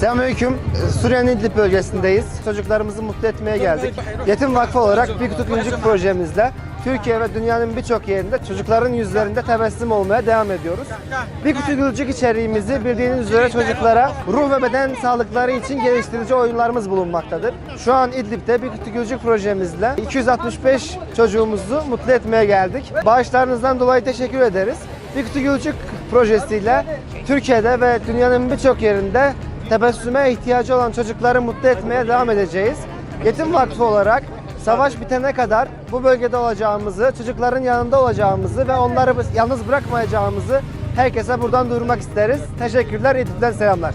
Selamünaleyküm. Suriye'nin İdlib bölgesindeyiz. Çocuklarımızı mutlu etmeye geldik. Yetim Vakfı olarak Bir Kutu Gülcük projemizle Türkiye ve dünyanın birçok yerinde çocukların yüzlerinde tebessüm olmaya devam ediyoruz. Bir Kutu Gülcük içeriğimizi bildiğiniz üzere çocuklara ruh ve beden sağlıkları için geliştirici oyunlarımız bulunmaktadır. Şu an İdlib'de Bir Kutu Gülcük projemizle 265 çocuğumuzu mutlu etmeye geldik. Bağışlarınızdan dolayı teşekkür ederiz. Bir Kutu Gülcük projesiyle Türkiye'de ve dünyanın birçok yerinde tebessüme ihtiyacı olan çocukları mutlu etmeye devam edeceğiz. Yetim Vakfı olarak savaş bitene kadar bu bölgede olacağımızı, çocukların yanında olacağımızı ve onları yalnız bırakmayacağımızı herkese buradan duyurmak isteriz. Teşekkürler, İdlib'den selamlar.